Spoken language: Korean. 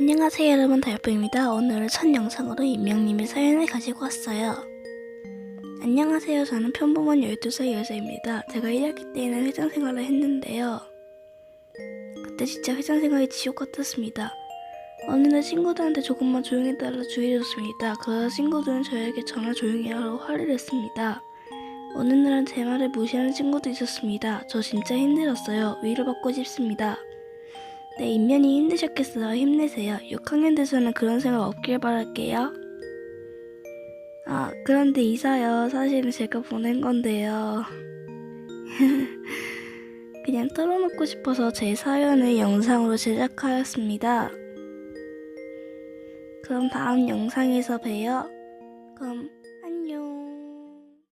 안녕하세요 여러분 달프입니다. 오늘은 첫 영상으로 임명님의 사연을 가지고 왔어요. 안녕하세요. 저는 평범한 12살 여자입니다. 제가 1학기 때에는 회장 생활을 했는데요. 그때 진짜 회장 생활이 지옥 같았습니다. 어느 날 친구들한테 조금만 조용히 해달라 주의를 줬습니다. 그러다 친구들은 저에게 전화 조용히 하라고 화를 냈습니다. 어느 날은 제 말을 무시하는 친구도 있었습니다. 저 진짜 힘들었어요. 위로받고 싶습니다. 네, 인면이 힘드셨겠어요. 힘내세요. 6학년 돼서는 그런 생각 없길 바랄게요. 아, 그런데 이사요. 사실은 제가 보낸 건데요. 그냥 털어놓고 싶어서 제 사연을 영상으로 제작하였습니다. 그럼 다음 영상에서 봬요. 그럼